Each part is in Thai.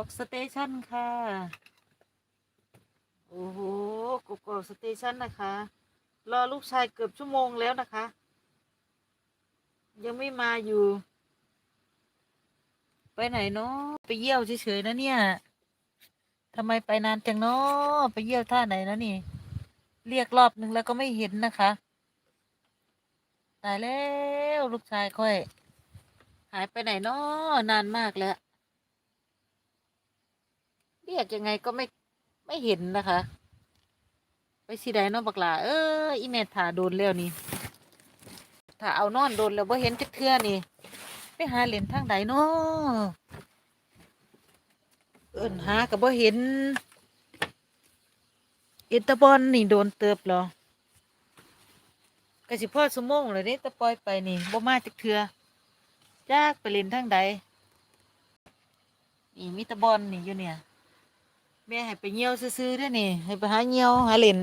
กอกสเตชันค่ะ โอ้โหกกอกสเตชันนะคะ รอลูกชายเกือบชั่วโมงแล้วนะคะ ยังไม่มาอยู่ ไปไหนเนาะไปเยี่ยวเฉยๆนะเนี่ยทำไมไปนานจังเนาะไปเยี่ยวท่าไหนนะนี่ เรียกรอบนึงแล้วก็ไม่เห็นนะคะตายแล้วลูกชายค่อย หายไปไหนเนาะนานมากแล้ว เรียกยังไงก็ไม่ไม่เห็นนะคะ ไปสิไดเนาะบักลาเอออีเมทถ่าโดนแล้วนี่ถ้าเอานอนโดนแล้วบ่เห็นจักเทื่อนี่ ไปหาเหรียญทางใดเนาะเอิ้นหาก็บ่เห็นเอตาบอนนี่โดนเติบเหรอก็สิพ่อสมงเลยเด้ตะปอยไปนี่บ่มาจักเทื่อจากไปเล่นทางใดนี่มีตะบอนนี่อยู่เนี่ย แม่ให้ไปเยี่ยวซื้อๆด้วยนี่ ให้ไปหาเยี่ยวหาเล่น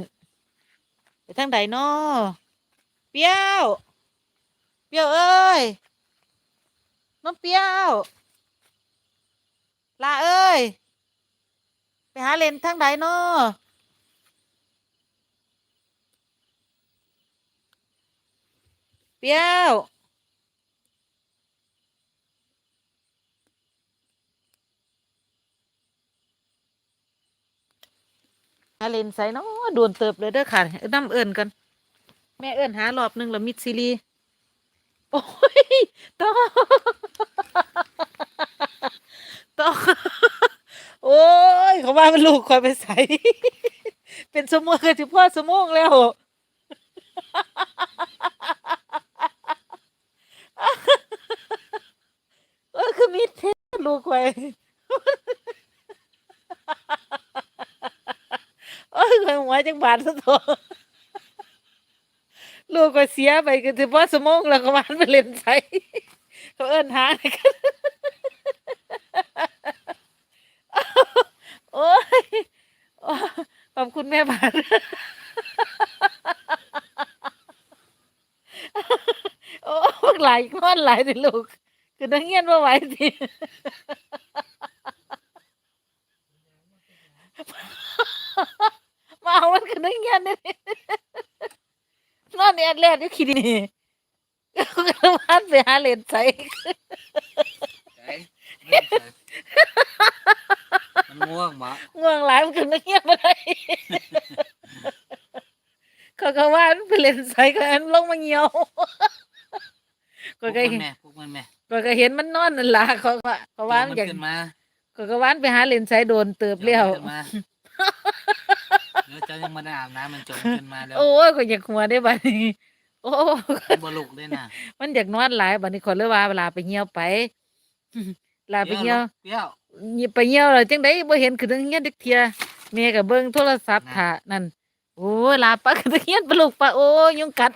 ไปทางใดน้อเปรี้ยว เปรี้ยวเอ้ยน้องเปี้ยว ลาเอ้ย ไปหาเล่นทางใดน้อเปรี้ยว หาเลนใส่เนาะโดนเติบเลยเด้อค่ะน้ำเอิญกันแม่เอิญหารอบหนึงแล้วมิดซิลีโอ้ยต่อต่อโอ้ยเขาว่ามันลูกคอยไปใส่เป็นสมองคือที่พ่อสมองแล้วเออคือมิดเทลูกคอย โอ้ย ข่อยหัวจังบาดซะตัวลูกก็เสียไปก็ถือว่าสมองแล้วก็มันไปเล่นใส่เขาเอิ้นหาให้กันโอ้ยขอบคุณแม่บาทโอ้ยหลายนอนหลายสิลูก คือนังเงียนว่าไหวสิ มาเอามันคือนังเงียนนี่นอนเนี่ยแรกอยู่ขี้นี่ก็กำลังไปหาเหรียญใส่ใจไม่ใช่มันง่วงมะง่วงหลายมันคือนังเงียนอะไรเขาก็ว่ามันเป็นเหรียญใส่ก็อันลงมาเหี่ยวปลุก็กก็มันเห็นแม่ปลุกมันแม่ก็ก็เห็นมันนอนนั่นล่ะเขาว่าเขาว่ามันมันอย่างขึ้นมาก็ก็ว่ามันไปหาเหรียญใส่โดนเติบแล้วดี๋ยมั นขึ้นมาเดี๋ยวเจ้ายังไมาได้อาบน้ำมันจมขึ้นมาแล้วโอ้ยก็อยากหัวได้บัดนี้ โอ้ บลุกด้วยนะมันอยากนอนหลายบัดนี้ขอเลยว่าเวลาไปเหี่ยวไปลาไปเหี่ยวเปรี้ยวนี่ไปเหี่ยวแล้วจังได๋บ่เห็นคือจังเฮียนเด็กเทียแม่ก็เบิ่งโทรศัพท์ท่านั่นโอ้ยลาปะคือจังเฮียนปะลูกปะโอ้ยยุงกัด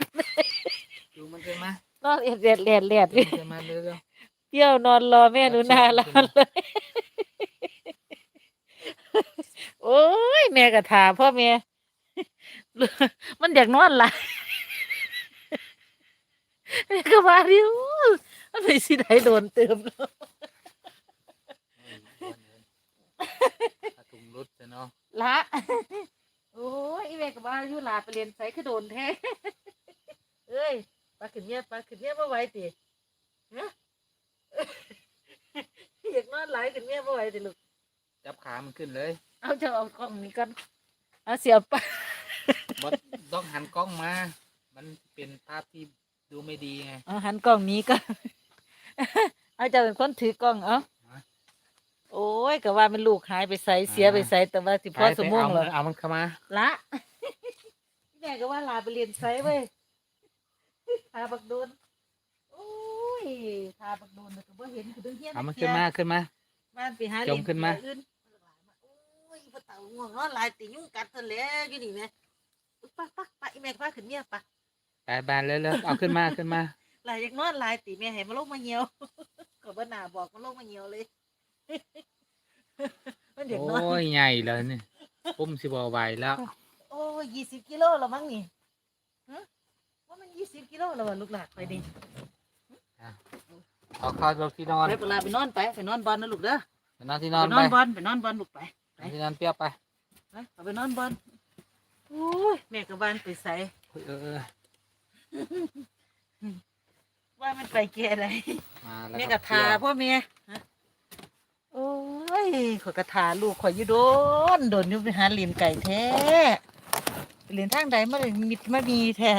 ดูมันขึ้นมานอนเอ็ดเอ็ดแลดแลดดูมันขึ้นมาเร็วเที่ยวนอนรอแม่หนูนาแล้วเลย โอ้ย แม่ก็ถามพ่อแม่ มันอยากนอนหลายแม่ก็ว่าดิวมันไปสิได้โดนเติมแล้วๆถ้าถุงรุดจะเนาะละโอ้ยอีแม่ก็ว่าอยู่ลาไปเรียนไสคือโดนแท้เอ้ยปลาขึ้นเมียปลาขึ้นเมียบ่ไหวติฮะอยากนอนหลายขึ้นเมียบ่ไหวติลูก จับขามันขึ้นเลยเอาจะเอากล้องนี้ก่อนเอาเสียบไปบดต้องหันกล้องมา มันเป็นภาพที่ดูไม่ดีไงเอาหันกล้องนี้ก่อนเอาจะเป็นคนถือกล้องเอาฮะโอ้ยก็ว่ามันลูกหายไปใส่เสียไปใส่แต่ว่าสิพ่อสมองเอาเหรอเอามันเข้ามาละแม่ก็ว่าลาไปเรียนไซเว้ยทาบักโดนโอ้ยทาบักโดนแต่ก็บ่เห็นคือดึงเฮียนเอามันขึ้นมาขึ้นมา บ้านไปหาจมขึ้นมาเล่อื่โอ้ยพระเต่าง่วงนอนหลายติยุ่งกัดซะแล้วอยู่นี่แม่ปักปักปักอีแม่ก็พาขึ้นเมียปะไปบานเลยเลยเอาขึ้นมาขึ้นมาหลายอยากนอนหลายติแม่ให้มาลงมาเหี่ยวก็บ่น่าบอกมาลงมาเหี่ยวเลย มันอยากนอนโอ้ยใหญ่เลยนี่ปุ้มสิบไหวแล้วโอ้ยยี่สิบกิโลแล้วมั้งนี่ฮะว่ามันยี่สิบกิโลแล้ววะลูกหลานไปดิ เอาเข้ารถที่นอนไปเวลาไปนอนไปไปนอนบอลนะลูกเด้อไปนอนที่นไปอนนไปอนบอลไปนอนบอลลูกไปนอนที่นอนเปรี้ยวไปไปเอาไปนอนบอลโอ้ยแม่กับบ้านไปใส่เฮ้ยเออเออว่ามันไปแก่ไหนมาแล้วแม่คกรัระบทาพ่อแม่ฮะโอ้ยขอยกระทาลูกข่อยอยู่โดนโดนอยู่ไปหาเหรียญไก่แท้เหรียญทางใดมาเลยมิดมามีแท้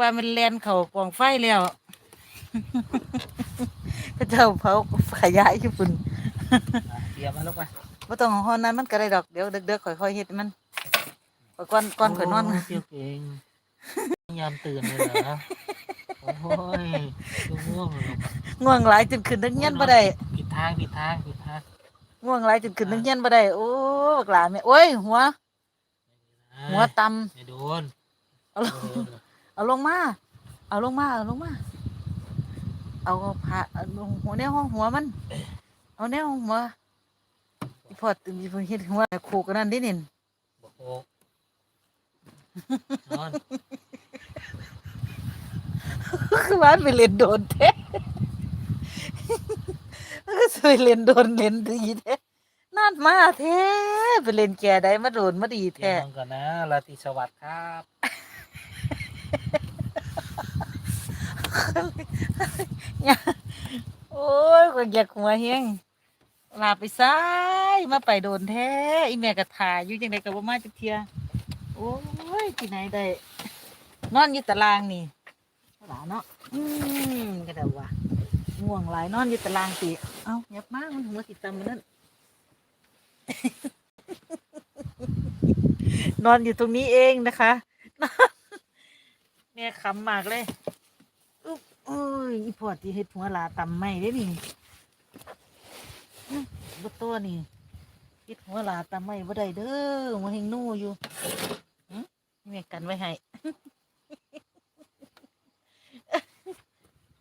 ว่ามันแลนเข่ากองไฟแล้ว พระเจ้าเผาขยะอยู่ปุ่นอะเปรี้ยวมาลูกไปบ่ต้องห้อนนั้นมันก็ได้ดอกเดี๋ยวเด็กๆค่อยๆเฮ็ดมันข่อยก่อนก่อนข่อยนอนโเปรี้ยวเก่งยามตื่นเลยเหรอโอ้ยดูง่วงเลยลูกง่วงหลายจนขึ้นนักเงียนบ่ได้ผิดทางผิดทางผิดทางง่วงหลายจนขึ้นนักเงียนบ่ได้โอ้บักหลาแม่โอ้ยหัว หัวตำไม่โดนเอาลงเอาลงมา เอาลงมาเอาลงมา เอาผ้าเอาลงหัวแนวห้องหัวมัน เอาแนวห้องหัวอีพอตึงอีพอเฮ็ดหัวโขกกันนั่นดินินบอกโอ้นอนคือว่าไปเล่นโดนแท้ก็สวยเล่นโดนเล่นดีแท้นั่นมาแท้ไปเล่นแก่ได้มาโดนมาดีเดี๋แท้ยวนอนก่อนนะราตรีสวัสดิ์ครับ โอ้ยก็อยากหัวเฮงลาไปซ้ายมาไปโดนแท้อีแม่กระถาอยู่จังไดก็บ่มาจักเทียโอ้ยที่ไหนได้นอนอยู่ตารางนี่หลาเนาะอืมก็ได้ว่าง่วงหลายนอนอยู่ตารางติเอ้ายับมากมันหัวสิดตำมันนั่นนอนอยู่ตรงนี้เองนะคะแม่ขำมากเลย โอ้ยอีพอดีเฮ็ดหัวลาตำไม่ได้นี่บ่ตัวนี่เฮ็ดหัวลาตำไม่บ่ได้เด้อมันเฮงนู่อยู่หึแม่กันไว้ให้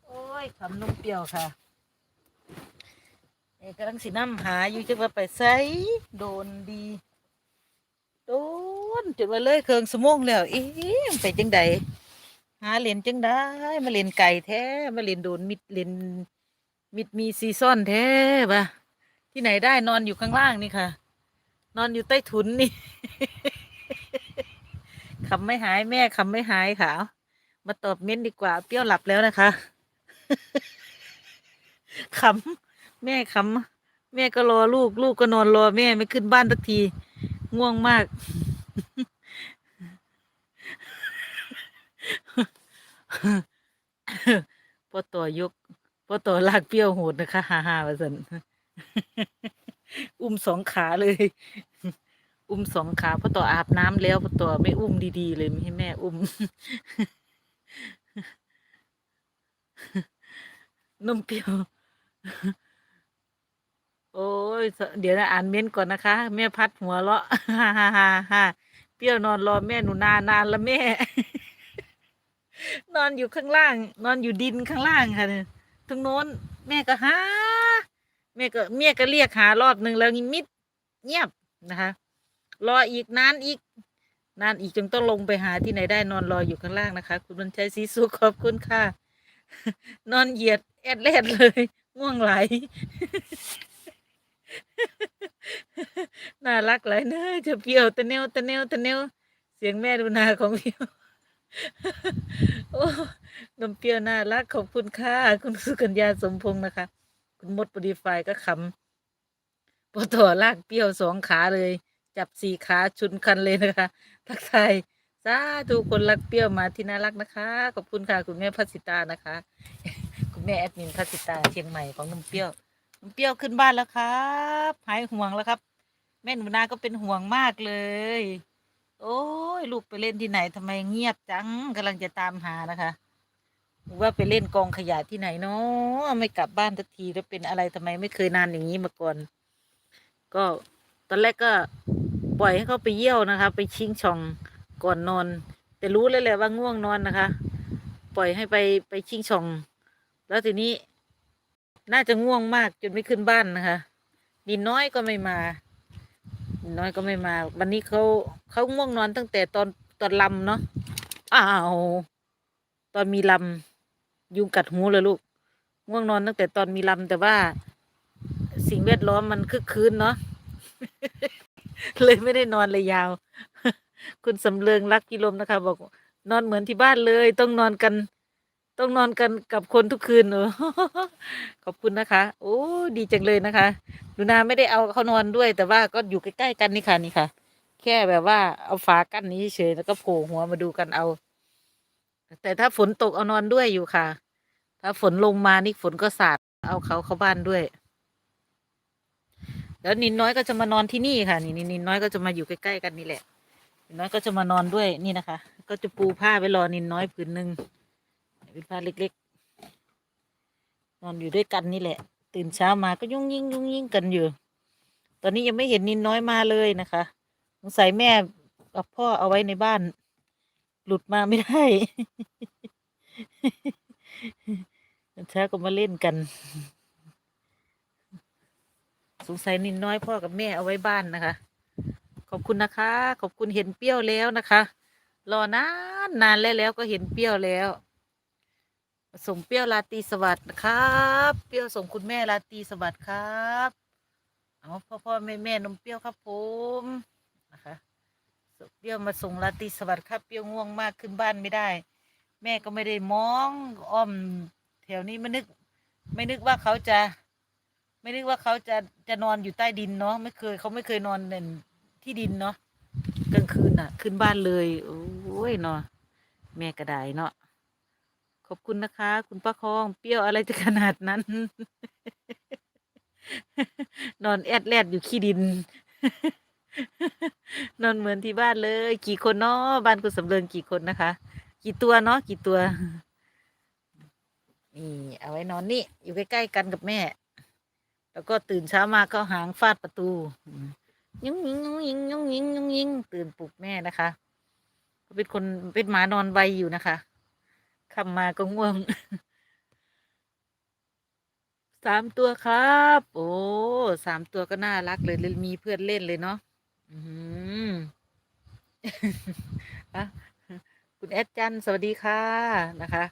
โอ้ยขำนมเปรี้ยวค่ะเอกำลังสิน้ำหาอยู่จังว่าไปไสโดนดีโดนจนว่าเลยเครื่องสมงแล้วเอ๊ะมันไปจังใด หาเหรียญจังได้มาเล่นไก่แท้มาเล่นโดนมิดเล่นมิดมีซีซ่อนแท้ปะที่ไหนได้นอนอยู่ข้างล่างนี่ค่ะ นอนอยู่ใต้ถุนนี่คำไม่หายแม่คำไม่หายค่ะ มาตอบเม้นดีกว่า เปรี้ยวหลับแล้วนะคะคำแม่คำแม่ก็รอลูก ลูกก็นอนรอแม่ไม่ขึ้นบ้านสักที ง่วงมาก พอต่อยกพอต่อลากเปรี้ยวโหดนะคะฮ่าฮ่าว่าสันอุ้มสองขาเลย อุ้มสองขาพอต่ออาบน้ำแล้วพอต่อไม่อุ้มดีๆเลยไม่ให้แม่อุ้มนมเปรี้ยว โอ้ย เดี๋ยวนะอ่านเม้นต์ก่อนนะคะ แม่พัดหัวเราะฮ่าฮ่าฮ่าฮ่าเปรี้ยวนอนรอแม่หนูนานนานละแม่ นอนอยู่ข้างล่าง นอนอยู่ดินข้างล่างค่ะเนี่ยตรงโน้น แม่ก็หาแม่ก็เมียก็เรียกหารอบหนึ่งแล้วมิดเงียบนะคะ รออีกนานอีกนานอีกจนต้องลงไปหาที่ไหนได้นอนรออยู่ข้างล่างนะคะ คุณบรรชัยศรีสุขขอบคุณค่ะ นอนเหยียดแอดแลดเลยง่วงไหลน่ารักหลายเนอะจะเปรี้ยวตะเนวตะเนวตะเนวเสียงแม่ดูนาของเปรี้ยว โอ้นมเปรี้ยวน่ารักขอบคุณค่ะ คุณสุกัญญาสมพงษ์นะคะ คุณมดปดีไฟก็ขำพอต่อลากเปรี้ยวสองขาเลย จับสี่ขาชุนคันเลยนะคะ ทักทายสาธุคนรักเปรี้ยวมาที่น่ารักนะคะ ขอบคุณค่ะ คุณแม่พัสิตานะคะ คุณแม่แอดมินพัสิตาเชียงใหม่ของนมเปรี้ยวน้ำเปรี้ยวขึ้นบ้านแล้วครับหายห่วงแล้วครับ แม่หนูนาก็เป็นห่วงมากเลย โอ้ยลูกไปเล่นที่ไหนทำไมเงียบจังกำลังจะตามหานะคะว่าไปเล่นกองขยะที่ไหนเนาะไม่กลับบ้านสักทีแล้วเป็นอะไรทำไมไม่เคยนานอย่างนี้มาก่อน ก็ตอนแรกก็ปล่อยให้เขาไปเยี่ยวนะคะ ไปชิงช่องก่อนนอน แต่รู้เลยแหละว่าง่วงนอนนะคะ ปล่อยให้ไปไปชิงช่อง แล้วทีนี้ น่าจะง่วงมากจนไม่ขึ้นบ้านนะคะนินน้อยก็ไม่มา น้อยก็ไม่มา วันนี้เขาเขาง่วงนอนตั้งแต่ตอนตอนลำเนาะอ้าวตอนมีลำยุงกัดหูเลยลูกง่วงนอนตั้งแต่ตอนมีลำแต่ว่า สิ่งแวดล้อมมันคึกคืนเนาะเลยไม่ได้นอนเลยยาว คุณสำเริงรักกิลมนะคะ บอกนอนเหมือนที่บ้านเลย ต้องนอนกัน ต้องนอนกันกับคนทุกคืนเออขอบคุณนะคะ โอ้ดีจังเลยนะคะหนูนาไม่ได้เอาเขานอนด้วย แต่ว่าก็อยู่ใกล้ๆกันนี่ค่ะนี่ค่ะ แค่แบบว่าเอาฝากั้นนี้เฉยแล้วก็โผล่หัวมาดูกันเอา แต่ถ้าฝนตกเอานอนด้วยอยู่ค่ะ ถ้าฝนลงมานี่ฝนก็สาดเอาเขาเข้าบ้านด้วย แล้วนินน้อยก็จะมานอนที่นี่ค่ะ นี่นินน้อยก็จะมาอยู่ใกล้ๆกันนี่แหละนินน้อยก็จะมานอนด้วยนี่นะคะ ก็จะปูผ้าไว้รอนินน้อยผืนหนึ่ง เป็นผ้าเล็กๆ นอนอยู่ด้วยกันนี่แหละ ตื่นเช้ามาก็ยุ่งยิ่งยุ่งยิ่งกันอยู่ ตอนนี้ยังไม่เห็นนินน้อยมาเลยนะคะสงสัยแม่กับพ่อเอาไว้ในบ้าน หลุดมาไม่ได้เช้าก็มาเล่นกัน สงสัยนินน้อยพ่อกับแม่เอาไว้บ้านนะคะ ขอบคุณนะคะ ขอบคุณเห็นเปรี้ยวแล้วนะคะ รอนานนานแล้วแล้วก็เห็นเปรี้ยวแล้ว ส่งเปรี้ยวลาตรีสวัสดิ์ครับ เปรี้ยวส่งคุณแม่ลาตรีสวัสดิ์ครับ เอาพ่อพ่อแม่แม่นมเปรี้ยวครับผมนะคะส่งเปรี้ยวมาส่งลาตรีสวัสดิ์ครับเปรี้ยวง่วงมากขึ้นบ้านไม่ได้ แม่ก็ไม่ได้มองอ้อมแถวนี้ไม่นึก ไม่นึกว่าเขาจะ ไม่นึกว่าเขาจะจะนอนอยู่ใต้ดินเนาะไม่เคยเขาไม่เคยนอนในที่ดินเนาะกลางคืนน่ะ ขึ้นบ้านเลยโอ้ยเนาะแม่กระไดเนาะ ขอบคุณนะคะ คุณป้าคองเปรี้ยวอะไรจะขนาดนั้น นอนแอดแลดอยู่ขี้ดิน นอนเหมือนที่บ้านเลย กี่คนเนาะบ้านคุณสำเริงกี่คนนะคะ กี่ตัวเนาะกี่ตัวนี่เอาไว้นอนนี่ อยู่ใกล้ๆกันกับแม่ แล้วก็ตื่นเช้ามาก็หางฟาดประตู ยุ้งยิงยุ้งยิงยุ้งยิงยุ้งยิงตื่นปลุกแม่นะคะ เป็นคนเป็นหมานอนไวอยู่นะคะ คำมาก็ง่วง สามตัวครับ โอ้สามตัวก็น่ารักเลยเลยมีเพื่อนเล่นเลยเนาะอือหืออะคุณแอดจันสวัสดีค่ะนะคะ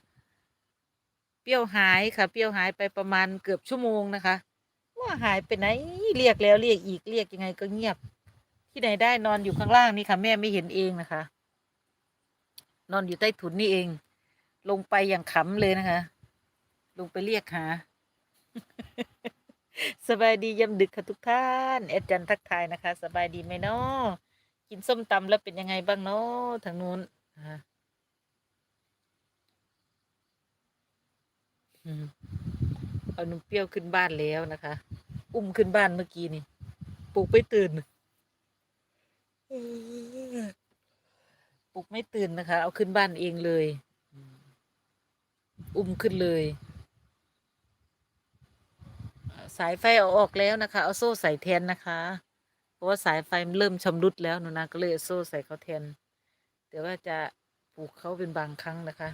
เปรี้ยวหายค่ะ เปรี้ยวหายไปประมาณเกือบชั่วโมงนะคะ ว่าหายไปไหนเรียกแล้วเรียกอีกเรียกยังไงก็เงียบ ที่ไหนได้นอนอยู่ข้างล่างนี่ค่ะ แม่ไม่เห็นเองนะคะ นอนอยู่ใต้ถุนนี่เอง ลงไปอย่างขำเลยนะคะ ลงไปเรียกหา สบายดียามดึกค่ะทุกท่านแอดจันทักทายนะคะ สบายดีไหมเนาะกินส้มตำแล้วเป็นยังไงบ้างเนาะทางนู้นเอานุ่มเปรี้ยวขึ้นบ้านแล้วนะคะ อุ้มขึ้นบ้านเมื่อกี้นี่ปลุกไม่ตื่นปลุกไม่ตื่นนะคะ เอาขึ้นบ้านเองเลย อุ้มขึ้นเลย สายไฟเอาออกแล้วนะคะ เอาโซ่ใส่แทนนะคะ เพราะว่าสายไฟมันเริ่มชำรุดแล้วหนูนาก็เลยเอาโซ่ใส่เขาแทน แต่ว่าจะปลูกเขาเป็นบางครั้งนะคะ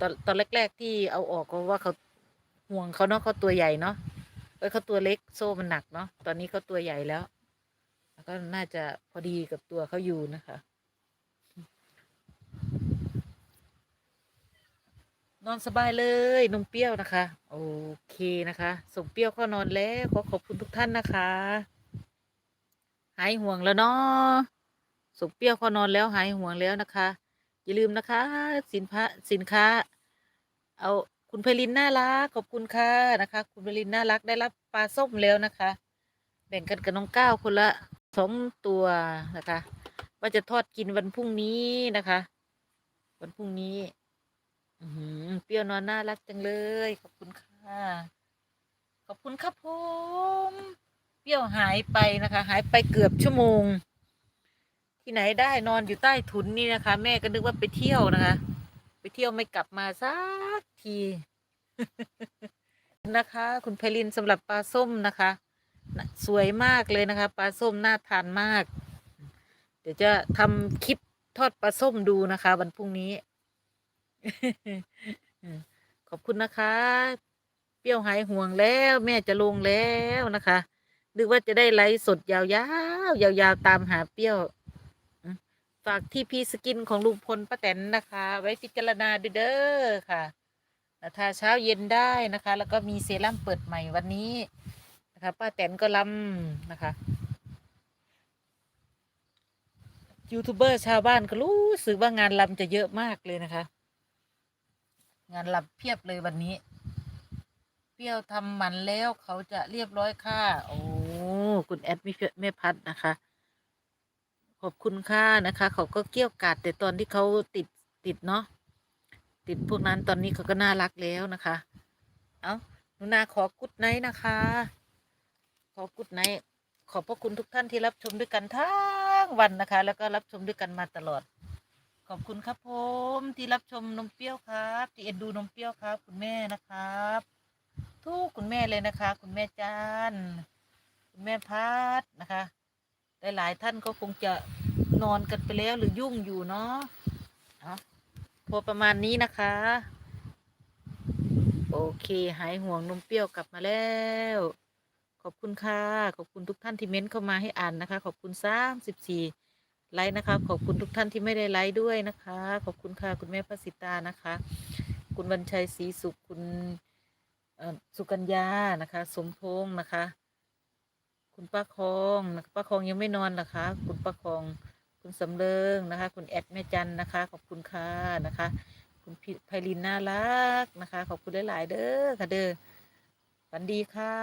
ตอนตอนแรก ๆ ที่เอาออกก็ว่าเขาห่วงเขาเนาะเขาตัวใหญ่เนาะเอ้ยเขาตัวเล็กโซ่มันหนักเนาะตอนนี้เขาตัวใหญ่แล้ว แล้วก็น่าจะพอดีกับตัวเขาอยู่นะคะ นอนสบายเลยนมเปรี้ยวนะคะ โอเคนะคะส่งเปรี้ยวเข้านอนแล้ว ขอขอบคุณทุกท่านนะคะ หายห่วงแล้วเนาะส่งเปรี้ยวเข้านอนแล้วหายห่วงแล้วนะคะ อย่าลืมนะคะ สินค้าสินค้า เอาคุณเพลินน่ารักขอบคุณค่ะนะคะ คุณเพลินน่ารักได้รับปลาส้มแล้วนะคะ แบ่งกันกับน้องก้าวคนละสองตัวนะคะ ว่าจะทอดกินวันพรุ่งนี้นะคะ วันพรุ่งนี้ เปรี้ยวนอนน่ารักจังเลย ขอบคุณค่ะ ขอบคุณครับผม เปรี้ยวหายไปนะคะ หายไปเกือบชั่วโมง ที่ไหนได้นอนอยู่ใต้ถุนนี่นะคะ แม่ก็นึกว่าไปเที่ยวนะคะ ไปเที่ยวไม่กลับมาสักทีนะคะ คุณไพลินสำหรับปลาส้มนะคะน่ะสวยมากเลยนะคะ ปลาส้มน่าทานมาก เดี๋ยวจะทำคลิปทอดปลาส้มดูนะคะ วันพรุ่งนี้ ขอบคุณนะคะ เปรี้ยวหายห่วงแล้ว แม่จะลงแล้วนะคะนึกว่าจะได้ไลฟ์สดยาวๆยาวๆตามหาเปรี้ยวฝากที่พีสกินของลุงพลป้าแตนนะคะ ไว้พิจารณาด้วยเด้อค่ะทาเช้าเย็นได้นะคะ แล้วก็มีเซรั่มเปิดใหม่วันนี้นะคะป้าแตนก็ลำนะคะยูทูบเบอร์ชาวบ้านก็รู้สึกว่างานลำจะเยอะมากเลยนะคะ งานลำเพียบเลยวันนี้ เปรี้ยวทำมันแล้วเขาจะเรียบร้อยค่ะ โอ้คุณแอดมิแม่พัดนะคะ ขอบคุณค่ะนะคะ เขาก็เกี้ยวกาดแต่ตอนที่เขาติดติดเนาะติดพวกนั้นตอนนี้เขาก็น่ารักแล้วนะคะ เอาหนูนาขอกุดไนท์นะคะ ขอกุดไนท์ขอบพระคุณทุกท่านที่รับชมด้วยกันทั้งวันนะคะ แล้วก็รับชมด้วยกันมาตลอด ขอบคุณครับผมที่รับชมนมเปรี้ยวครับ ที่เอ็นดูนมเปรี้ยวครับ คุณแม่นะครับ ทุกคุณแม่เลยนะคะ คุณแม่จานคุณแม่พัดนะคะหลายๆท่านก็คงจะนอนกันไปแล้วหรือยุ่งอยู่เนาะพอประมาณนี้นะคะ โอเค หายห่วงนมเปรี้ยวกลับมาแล้ว ขอบคุณค่ะ ขอบคุณทุกท่านที่เม้นเข้ามาให้อ่านนะคะ ขอบคุณสามสิบสี่ ไลค์นะคะ ขอบคุณทุกท่านที่ไม่ได้ไลค์ด้วยนะคะ ขอบคุณค่ะคุณแม่พระสิตานะคะ คุณวันชัยศรีสุขคุณสุกัญญานะคะ สมพงษ์นะคะ คุณป้าคองนะป้าคองยังไม่นอนหรอคะ คุณป้าคอง คุณสำเริงนะคะ คุณแอดแม่จันนะคะ ขอบคุณค่ะนะคะ คุณพไพลินน่ารักนะคะ ขอบคุณหลาย ๆ เด้อค่ะเด้อฝันดีค่ะ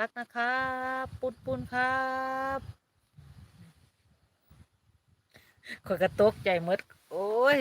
รักนะครับ ปุนปุนครับ ขอยกระตกใจหมดโอ้ย